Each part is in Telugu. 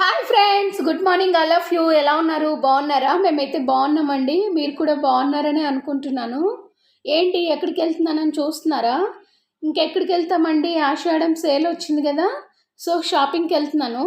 Hi friends good morning all of you ఎలా ఉన్నారు? బాగున్నారా? మేమైతే బాగున్నామండి. మీరు కూడా బాగున్నారని అనుకుంటున్నాను. ఏంటి ఎక్కడికి వెళ్తున్నానని చూస్తున్నారా? ఇంకెక్కడికి వెళ్తామండి? ఆషాఢం సేల్ వచ్చింది కదా. సో షాపింగ్కి వెళ్తున్నాను.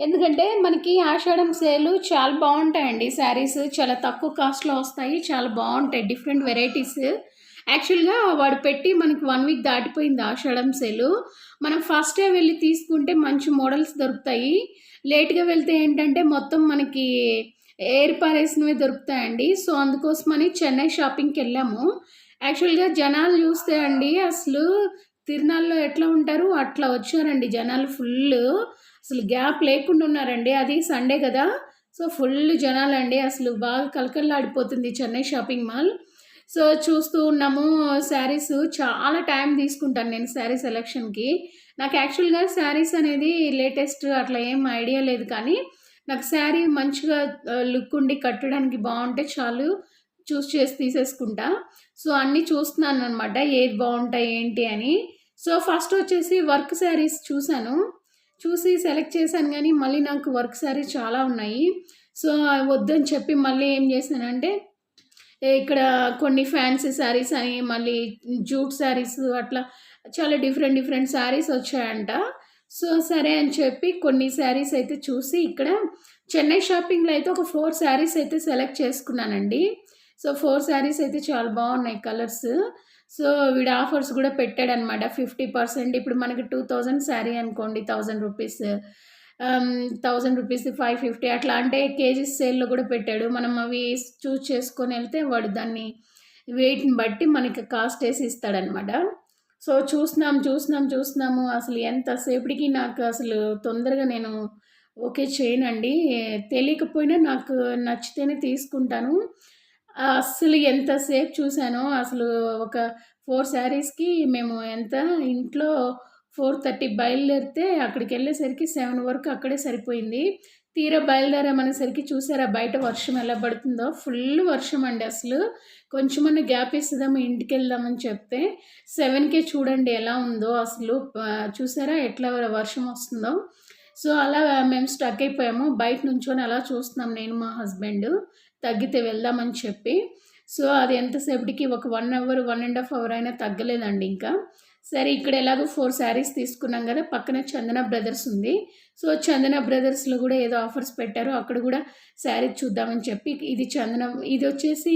ఎందుకంటే మనకి ఆషాఢం సేలు చాలా బాగుంటాయండి. శారీస్ చాలా తక్కువ కాస్ట్లో వస్తాయి. చాలా బాగుంటాయి. డిఫరెంట్ వెరైటీస్ యాక్చువల్గా వాడు పెట్టి మనకి వన్ వీక్ దాటిపోయింది ఆషాఢం సేలు మనం ఫస్టే వెళ్ళి తీసుకుంటే మంచి మోడల్స్ దొరుకుతాయి. లేట్గా వెళ్తే ఏంటంటే మొత్తం మనకి ఎయిర్ పారేసినవి దొరుకుతాయండి. సో అందుకోసమని చెన్నై షాపింగ్కి వెళ్ళాము. యాక్చువల్గా జనాలు చూస్తే అండి అసలు తిరునాళ్ళలో ఎట్లా ఉంటారు? అట్లా వచ్చారండి జనాలు ఫుల్ అసలు గ్యాప్ లేకుండా ఉన్నారండి. అది సండే కదా. సో ఫుల్ జనాలండి. అసలు బాగా కలకల్లాడిపోతుంది చెన్నై షాపింగ్ మాల్ సో చూస్తూ ఉన్నాము. శారీస్ చాలా టైం తీసుకుంటాను నేను శారీ సెలెక్షన్కి. నాకు యాక్చువల్గా శారీస్ అనేది లేటెస్ట్ అట్లా ఏం ఐడియా లేదు కానీ నాకు శారీ మంచిగా లుక్ ఉండి కట్టడానికి బాగుంటే చాలు చూస్ చేసి తీసేసుకుంటా. సో అన్నీ చూస్తున్నాను అనమాట ఏది బాగుంటాయి ఏంటి అని. సో ఫస్ట్ వచ్చేసి వర్క్ శారీస్ చూశాను. చూసి సెలెక్ట్ చేశాను కానీ మళ్ళీ నాకు వర్క్ శారీస్ చాలా ఉన్నాయి. సో వద్దని చెప్పి మళ్ళీ ఏం చేశానంటే ఇక్కడ కొన్ని ఫ్యాన్సీ శారీస్ అని మళ్ళీ జూట్ శారీస్ అట్లా చాలా డిఫరెంట్ డిఫరెంట్ శారీస్ వచ్చాయంట. సో సరే అని చెప్పి కొన్ని శారీస్ అయితే చూసి ఇక్కడ చెన్నై షాపింగ్లో అయితే ఒక ఫోర్ శారీస్ అయితే సెలెక్ట్ చేసుకున్నానండి. సో ఫోర్ శారీస్ అయితే చాలా బాగున్నాయి కలర్స్. సో వీడు ఆఫర్స్ కూడా పెట్టాడనమాట ఫిఫ్టీ పర్సెంట్. ఇప్పుడు మనకి టూ థౌజండ్ శారీ అనుకోండి thousand rupees. Thousand rupees five fifty అట్లా అంటే కేజీస్ సేల్లో కూడా పెట్టాడు. మనం అవి చూస్ చేసుకొని వెళ్తే వాడు దాన్ని వెయిట్ని బట్టి మనకి కాస్ట్ వేసి ఇస్తాడనమాట సో చూసినాం చూసినాం చూసినాము. అసలు ఎంతసేపటికి నాకు అసలు తొందరగా నేను ఓకే చేయనండి. తెలియకపోయినా నాకు నచ్చితేనే తీసుకుంటాను. అసలు ఎంతసేపు చూసానో అసలు ఒక ఫోర్ శారీస్కి మేము ఎంత? ఇంట్లో ఫోర్ థర్టీ బయలుదేరితే అక్కడికి వెళ్ళేసరికి సెవెన్ వరకు అక్కడే సరిపోయింది. తీరా బయలుదేరామనేసరికి చూసారా బయట వర్షం ఎలా పడుతుందో? ఫుల్ వర్షం అండి అసలు. కొంచెమన్నా గ్యాప్ ఇస్తుందాము ఇంటికి వెళ్దామని చెప్తే. సెవెన్కే చూడండి ఎలా ఉందో అసలు. చూసారా ఎట్లా వర్షం వస్తుందో. సో అలా మేము స్టక్ అయిపోయాము. బయట నుంచొని అలా చూస్తున్నాం నేను మా హస్బెండ్. తగ్గితే వెళ్దామని చెప్పి. సో అది ఎంతసేపటికి? ఒక one hour one and half hour అయినా తగ్గలేదండి ఇంకా. సరే ఇక్కడ ఎలాగో ఫోర్ శారీస్ తీసుకున్నాం కదా పక్కన చందన బ్రదర్స్ ఉంది. సో చందన బ్రదర్స్లో కూడా ఏదో ఆఫర్స్ పెట్టారు. అక్కడ కూడా శారీ చూద్దామని చెప్పి ఇది చందన ఇది వచ్చేసి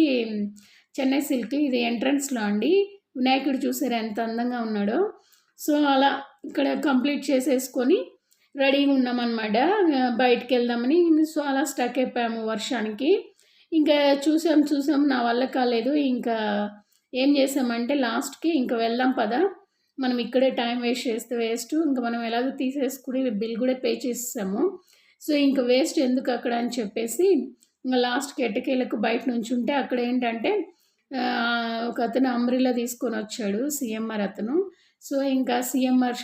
చెన్నై సిల్క్ ఇది ఎంట్రన్స్లో అండి. వినాయకుడు చూసారు ఎంత అందంగా ఉన్నాడో. సో అలా ఇక్కడ కంప్లీట్ చేసేసుకొని రెడీగా ఉన్నామన్నమాట. బయటికి వెళ్దామని. సో అలా స్టక్ అయిపోయాము వర్షానికి. ఇంకా చూసాం చూసాం నా వల్ల కాలేదు. ఇంకా ఏం చేసామంటే లాస్ట్కి ఇంకా వెళ్దాం పదా. మనం ఇక్కడే టైం వేస్ట్ చేస్తే వేస్ట్. ఇంకా మనం ఎలాగో తీసేసుకుని బిల్ కూడా పే చేసేసాము. సో ఇంకా వేస్ట్ ఎందుకు అక్కడ అని చెప్పేసి ఇంకా లాస్ట్ ఎట్టకేలకు బయట నుంచి ఉంటే అక్కడ ఏంటంటే ఒక అతను అంబ్రిలా తీసుకొని వచ్చాడు సిఎంఆర్ అతను. సో ఇంకా CMR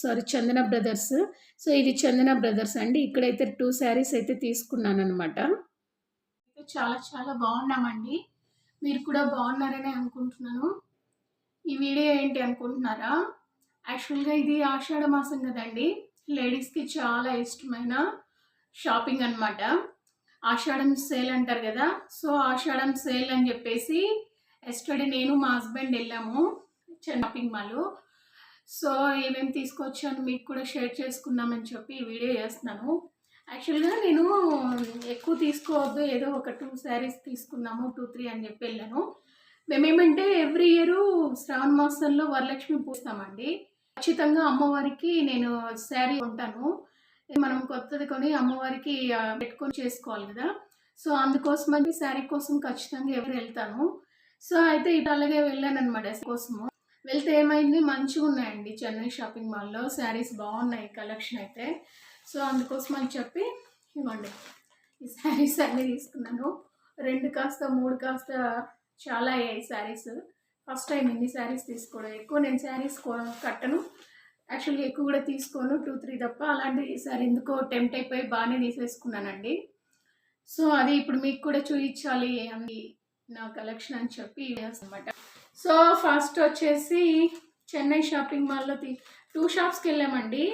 sorry Chandana Brothers. So ఇది చందన బ్రదర్స్ అండి. ఇక్కడైతే టూ శారీస్ అయితే తీసుకున్నాను అనమాట చాలా చాలా బాగున్నామండి. మీరు కూడా బాగున్నారని అనుకుంటున్నాను. ఈ వీడియో ఏంటి అనుకుంటున్నారా? యాక్చువల్గా ఇది ఆషాఢ మాసం కదండి. లేడీస్కి చాలా ఇష్టమైన షాపింగ్ అనమాట ఆషాఢం సేల్ అంటారు కదా. సో ఆషాఢం సేల్ అని చెప్పేసి ఎస్టర్డే నేను మా హస్బెండ్ వెళ్ళాము షాపింగ్ మాల్. సో ఏమేమి తీసుకొచ్చాను మీకు కూడా షేర్ చేసుకుందామని చెప్పి ఈ వీడియో చేస్తున్నాను. యాక్చువల్గా నేను ఎక్కువ తీసుకోవద్దు. ఏదో ఒక టూ శారీస్ తీసుకున్నాము టూ త్రీ అని చెప్పి వెళ్ళాను. మేమేమంటే ఎవ్రీ ఇయర్ శ్రావణ మాసంలో వరలక్ష్మి పూస్తామండి ఖచ్చితంగా అమ్మవారికి నేను శారీ ఉంటాను మనం కొత్తది కొని అమ్మవారికి పెట్టుకొని చేసుకోవాలి కదా. సో అందుకోసం అంటే శారీ కోసం ఖచ్చితంగా ఎవరు వెళ్తాను. సో అయితే ఇటు వెళ్ళాను అనమాట కోసము. వెళ్తే ఏమైంది? మంచిగా ఉన్నాయండి చెన్నై షాపింగ్ మాల్లో. శారీస్ బాగున్నాయి కలెక్షన్ అయితే. సో అందుకోసం అని చెప్పి ఇవ్వండి. ఈ శారీస్ అన్నీ తీసుకున్నాను. రెండు కాస్త మూడు కాస్త చాలా అయ్యాయి శారీస్. ఫస్ట్ టైం ఇన్ని శారీస్ తీసుకోవడం. ఎక్కువ నేను శారీస్ కట్టను. యాక్చువల్లీ ఎక్కువ కూడా తీసుకోను. టూ త్రీ తప్ప అలాంటి సారీ ఎందుకో టెంప్ట్ అయిపోయి బాగానే తీసేసుకున్నానండి. సో అది ఇప్పుడు మీకు కూడా చూపించాలి అని నా కలెక్షన్ అని చెప్పి అనమాట సో ఫస్ట్ వచ్చేసి చెన్నై షాపింగ్ మాల్లో తీ టూ షాప్స్కి వెళ్ళామండి.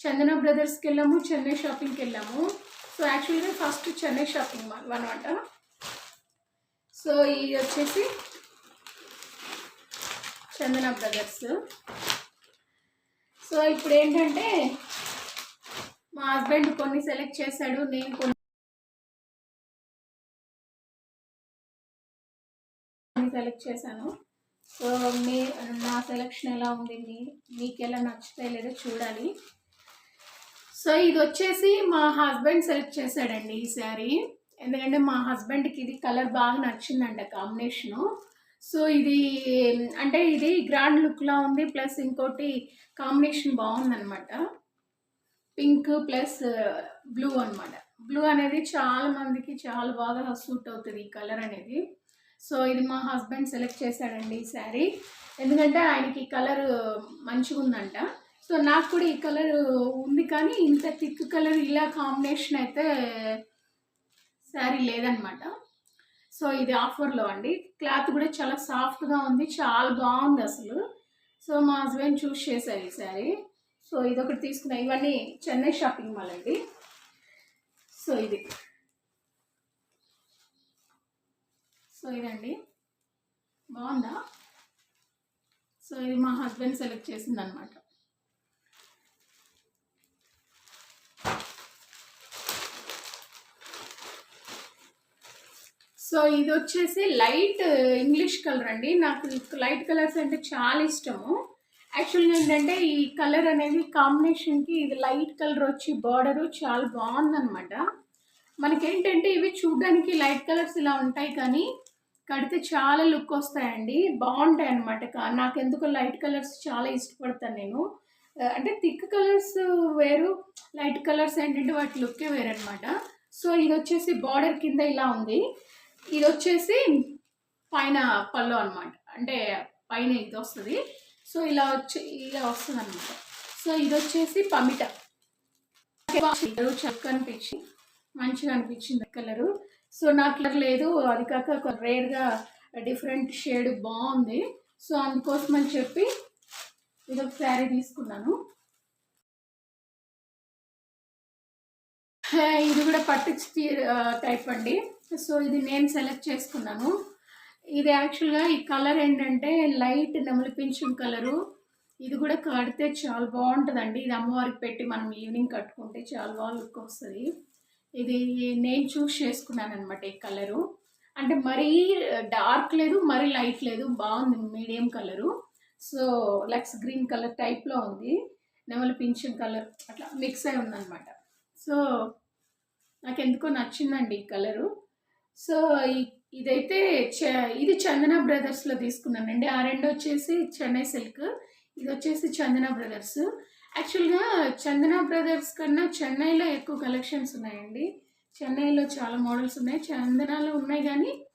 చందన బ్రదర్స్కి వెళ్ళాము చెన్నై షాపింగ్కి వెళ్ళాము. సో యాక్చువల్గా ఫస్ట్ చెన్నై షాపింగ్ మాల్ అనమాట సో ఇది వచ్చేసి చందన బ్రదర్స్. సో ఇప్పుడు ఏంటంటే మా హస్బెండ్ కొన్ని సెలెక్ట్ చేశాడు నేను కొన్ని సెలెక్ట్ చేశాను. సో మీ నా సెలెక్షన్ ఎలా ఉంది మీకు ఎలా నచ్చితే లేదో చూడాలి. సో ఇది వచ్చేసి మా హస్బెండ్ సెలెక్ట్ చేశాడండి ఈ శారీ. ఎందుకంటే మా హస్బెండ్కి ఇది కలర్ బాగా నచ్చిందంట కాంబినేషను. సో ఇది అంటే ఇది గ్రాండ్ లుక్లా ఉంది ప్లస్ ఇంకోటి కాంబినేషన్ బాగుందనమాట. పింక్ ప్లస్ బ్లూ అనమాట బ్లూ అనేది చాలా మందికి చాలా బాగా సూట్ అవుతుంది ఈ కలర్ అనేది. సో ఇది మా హస్బెండ్ సెలెక్ట్ చేశాడండి ఈ శారీ. ఎందుకంటే ఆయనకి ఈ కలర్ మంచిగా ఉందంట. సో నాకు కూడా ఈ కలర్ ఉంది కానీ ఇంత థిక్ కలర్ ఇలా కాంబినేషన్ అయితే శారీ లేదనమాట. సో ఇది ఆఫర్లో అండి. క్లాత్ కూడా చాలా సాఫ్ట్గా ఉంది. చాలా బాగుంది అసలు. సో మా హస్బెండ్ చూస్ చేశారు ఈ శారీ. సో ఇది ఒకటి తీసుకున్నా. ఇవన్నీ చెన్నై షాపింగ్ మాల్ అండి. సో ఇది. సో ఇదండి. బాగుందా? సో ఇది మా హస్బెండ్ సెలెక్ట్ చేసింది అనమాట సో ఇది వచ్చేసి లైట్ ఇంగ్లీష్ కలర్ అండి. నాకు లైట్ కలర్స్ అంటే చాలా ఇష్టము. యాక్చువల్గా ఏంటంటే ఈ కలర్ అనేది కాంబినేషన్కి ఇది లైట్ కలర్ వచ్చి బార్డరు చాలా బాగుందనమాట మనకేంటంటే ఇవి చూడడానికి లైట్ కలర్స్ ఇలా ఉంటాయి కానీ కడితే చాలా లుక్ వస్తాయండి. బాగుంటాయి అనమాట నాకు ఎందుకు లైట్ కలర్స్ చాలా ఇష్టపడతాను నేను. అంటే థిక్ కలర్స్ వేరు లైట్ కలర్స్ ఏంటంటే వాటి లుక్కే వేరు అనమాట సో ఇది వచ్చేసి బార్డర్ కింద ఇలా ఉంది. ఇది వచ్చేసి పైన పళ్ళు అనమాట అంటే పైన ఇది వస్తుంది సో ఇలా వచ్చి ఇలా వస్తుంది అనమాట సో ఇది వచ్చేసి పమిట. చక్క అనిపించి మంచిగా అనిపించింది కలరు. సో నాకు కలర్ లేదు. అది కాక రేర్గా డిఫరెంట్ షేడ్ బాగుంది. సో అందుకోసం అని చెప్పి ఇది ఒక శారీ తీసుకున్నాను. ఇది కూడా పట్టు టైప్ అండి. సో ఇది నేను సెలెక్ట్ చేసుకున్నాను. ఇది యాక్చువల్గా ఈ కలర్ ఏంటంటే లైట్ నెమలి కలరు ఇది కూడా కడితే చాలా బాగుంటుందండి. ఇది అమ్మవారికి పెట్టి మనం ఈవినింగ్ కట్టుకుంటే చాలా బాగా లుక్ వస్తుంది. ఇది నేను చూస్ చేసుకున్నాను అనమాట ఈ కలరు అంటే మరీ డార్క్ లేదు మరీ లైట్ లేదు. బాగుంది మీడియం కలరు సో లక్స్ గ్రీన్ కలర్ టైప్లో ఉంది. నెమలి పింఛన్ కలర్ అట్లా మిక్స్ అయి ఉందన్నమాట. సో నాకు ఎందుకో నచ్చిందండి ఈ కలరు సో ఇదైతే చ- ఇది చందన బ్రదర్స్లో తీసుకున్నానండి. ఆ రెండు వచ్చేసి చెన్నై సిల్క్. ఇది వచ్చేసి చందన బ్రదర్స్. యాక్చువల్గా చందన బ్రదర్స్ కన్నా చెన్నైలో ఎక్కువ కలెక్షన్స్ ఉన్నాయండి. చెన్నైలో చాలా మోడల్స్ ఉన్నాయి. చందనాలో ఉన్నాయి కానీ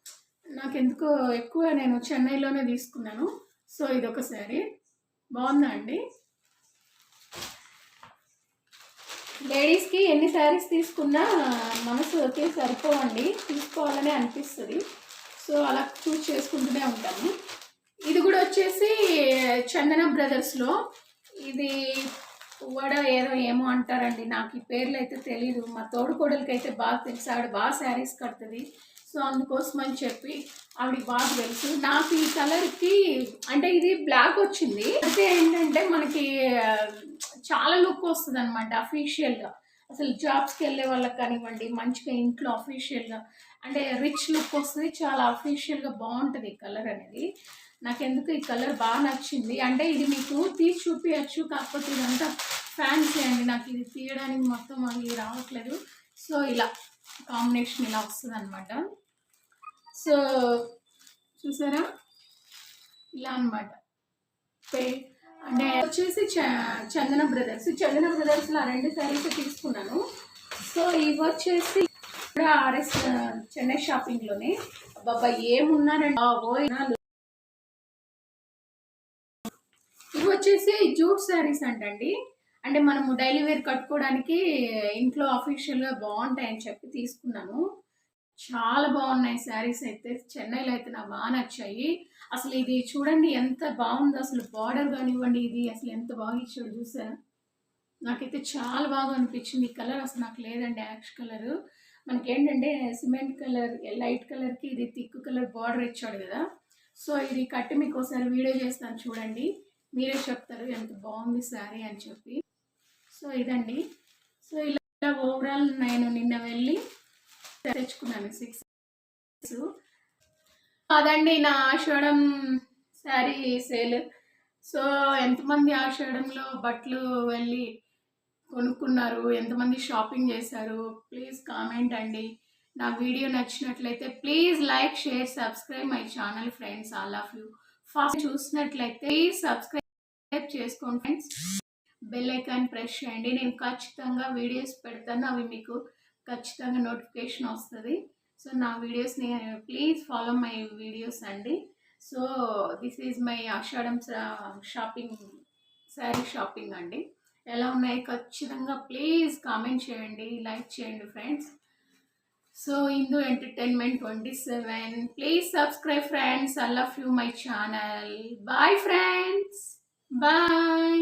నాకు ఎందుకో ఎక్కువ నేను చెన్నైలోనే తీసుకున్నాను. సో ఇది ఒకసారి బాగుందా అండి? లేడీస్కి ఎన్ని శారీస్ తీసుకున్నా మనసుకి సరిపోవండి. తీసుకోవాలని అనిపిస్తుంది. సో అలా చూస్ చేసుకుంటూనే ఉంటాము. ఇది కూడా వచ్చేసి చందన బ్రదర్స్లో. ఇది వడ ఏదో ఏమో అంటారండి. నాకు ఈ పేర్లు అయితే తెలియదు మా తోడుకోడలకి అయితే బాగా తెలుసు. ఆవిడ బాగా శారీస్ కడుతుంది. సో అందుకోసం అని చెప్పి ఆవిడకి బాగా తెలుసు. నాకు ఈ కలర్కి అంటే ఇది బ్లాక్ వచ్చింది. అయితే ఏంటంటే మనకి చాలా లుక్ వస్తుంది అనమాట అఫీషియల్గా అసలు జాబ్స్కి వెళ్ళే వాళ్ళకి కానివ్వండి మంచిగా ఇంట్లో అఫీషియల్గా అంటే రిచ్ లుక్ వస్తుంది చాలా అఫీషియల్గా బాగుంటుంది ఈ కలర్ అనేది. నాకు ఎందుకు ఈ కలర్ బాగా నచ్చింది? అంటే ఇది మీకు తీసి చూపించచ్చు కాకపోతే ఇదంతా ఫ్యాన్సీ అండి. నాకు ఇది తీయడానికి మొత్తం అది రావట్లేదు. సో ఇలా కాంబినేషన్ ఇలా వస్తుంది అనమాట సో చూసారా? ఇలా అనమాట అంటే వచ్చేసి చ- చందన బ్రదర్స్. చందన బ్రదర్స్లో ఆ రెండు శారీస్ తీసుకున్నాను. సో ఇవి వచ్చేసి ఇక్కడ ఆర్ఎస్ చెన్నై షాపింగ్లోనే బాబా ఏమున్నారండి? బాబోయ్ ఇవి వచ్చేసి జూట్ శారీస్ అంటండి. అంటే మనము డైలీ వేర్ కట్టుకోవడానికి ఇంట్లో అఫీషియల్గా బాగుంటాయని చెప్పి తీసుకున్నాను. చాలా బాగున్నాయి శారీస్ అయితే. చెన్నైలో అయితే నాకు బాగా నచ్చాయి. అసలు ఇది చూడండి ఎంత బాగుందో. అసలు బార్డర్ కానివ్వండి ఇది అసలు ఎంత బాగా ఇచ్చాడు చూసారా? నాకైతే చాలా బాగా అనిపించింది. ఈ కలర్ అసలు నాకు లేదండి యాష్ కలరు. మనకి ఏంటంటే సిమెంట్ కలర్ లైట్ కలర్కి ఇది థిక్ కలర్ బార్డర్ ఇచ్చాడు కదా. సో ఇది కట్టి మీకు ఒకసారి వీడియో చేస్తాను చూడండి. మీరే చెప్తారు ఎంత బాగుంది శారీ అని చెప్పి. సో ఇదండి. సో ఇలా ఓవరాల్ నేను నిన్న వెళ్ళి తెచ్చుకున్నాను. సిక్స్ అదండి నా ఆషాఢం శారీ సేల్ సో ఎంతమంది ఆషాఢంలో బట్టలు వెళ్ళి కొనుక్కున్నారు? ఎంతమంది షాపింగ్ చేశారు? ప్లీజ్ కామెంట్ అండి. నా వీడియో నచ్చినట్లయితే please like share subscribe my channel friends all of you first చూసినట్లయితే ప్లీజ్ సబ్స్క్రైబ్ చేసుకోండి ఫ్రెండ్స్ బెల్ ఐకాన్ ప్రెస్ చేయండి. నేను ఖచ్చితంగా వీడియోస్ పెడతాను. అవి మీకు ఖచ్చితంగా నోటిఫికేషన్ వస్తుంది. సో నా వీడియోస్ని ప్లీజ్ ఫాలో మై వీడియోస్ అండి. So this is my Ashadam shopping sari shopping అండి. ఎలా ఉన్నాయి? ఖచ్చితంగా ప్లీజ్ కామెంట్ చేయండి లైక్ చేయండి friends. So Hindu entertainment twenty seven. Please subscribe friends. I love you my channel. Bye friends. Bye.